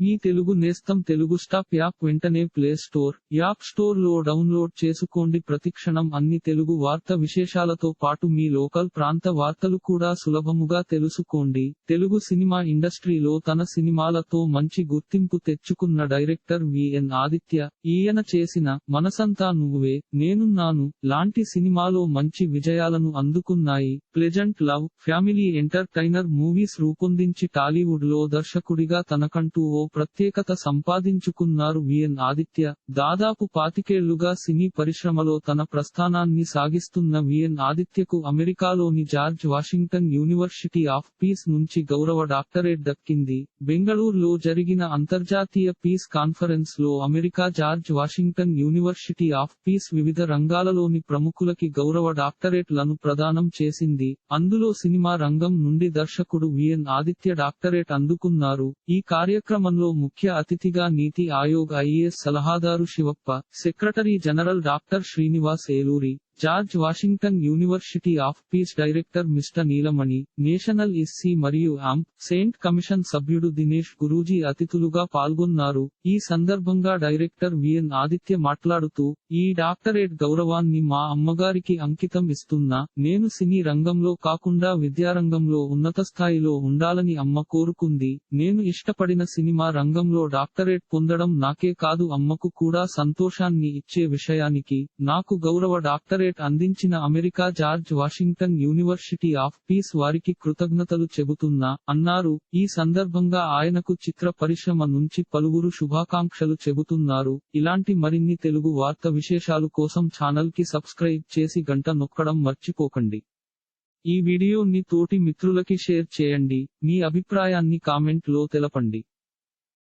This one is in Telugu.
మీ తెలుగు నేస్తం తెలుగు స్టాప్ యాప్ వెంటనే ప్లే స్టోర్ యాప్ స్టోర్లో డౌన్లోడ్ చేసుకోండి. ప్రతిక్షణం అన్ని తెలుగు వార్త విశేషాలతో పాటు మీ లోకల్ ప్రాంత వార్తలు కూడా సులభముగా తెలుసుకోండి. తెలుగు సినిమా ఇండస్ట్రీలో తన సినిమాలతో మంచి గుర్తింపు తెచ్చుకున్న డైరెక్టర్ విఎన్ ఆదిత్య ఈయన చేసిన మనసంతా నువ్వే నేనున్నాను లాంటి సినిమాలో మంచి విజయాలను అందుకున్నాయి. Pleasant love family entertainer movies రూపొందించి టాలీవుడ్లో దర్శకుడిగా తనకంటూ ఓ ప్రత్యేకత సంపాదించుకున్నారు విఎన్ ఆదిత్య. దాదాపు పాతికేళ్ళుగా సినీ పరిశ్రమలో తన ప్రస్థానాన్ని సాగిస్తున్న విఎన్ ఆదిత్యకు అమెరికాలోని George Washington University of Peace నుంచి గౌరవ డాక్టరేట్ దక్కింది. బెంగళూరులో జరిగిన అంతర్జాతీయ పీస్ కాన్ఫరెన్స్లో America George Washington University of Peace వివిధ రంగాలలోని ప్రముఖులకి గౌరవ డాక్టరేట్లను ప్రదానం చేసింది. అందులో సినిమా రంగం నుండి దర్శకుడు విఎన్ ఆదిత్య డాక్టరేట్ అందుకున్నారు. ఈ కార్యక్రమంలో ముఖ్య అతిథిగా నీతి ఆయోగ్ ఐఏఎస్ సలహాదారు Shivappa secretary general doctor Srinivas Eluri George Washington University of Peace director mister Neelamani national SC మరియు ఆంప్ సెయింట్ కమిషన్ సభ్యుడు దినేష్ గురూజీ అతిథులుగా పాల్గొన్నారు. ఈ సందర్భంగా డైరెక్టర్ విఎన్ ఆదిత్య మాట్లాడుతూ ఈ డాక్టరేట్ గౌరవాన్ని మా అమ్మగారికి అంకితం ఇస్తున్నా నేను సినీ రంగంలో కాకుండా విద్యారంగంలో ఉన్నత స్థాయిలో ఉండాలని అమ్మ కోరుకుంది. నేను ఇష్టపడిన సినిమా రంగంలో డాక్టరేట్ పొందడం నాకే కాదు అమ్మకు కూడా సంతోషాన్ని ఇచ్చే విషయానికి నాకు గౌరవ డాక్టరేట్ డాక్టరేట్ అందించిన America George Washington University of Peace వారికి కృతజ్ఞతలు చెబుతున్నా అన్నారు. ఈ సందర్భంగా ఆయనకు చిత్ర పరిశ్రమ నుంచి పలువురు శుభాకాంక్షలు చెబుతున్నారు. ఇలాంటి మరిన్ని తెలుగు వార్త విశేషాలు కోసం ఛానల్కి సబ్స్క్రైబ్ చేసి గంట నొక్కడం మర్చిపోకండి. ఈ వీడియోని తోటి మిత్రులకి షేర్ చేయండి. మీ అభిప్రాయాన్ని కామెంట్లో తెలపండి.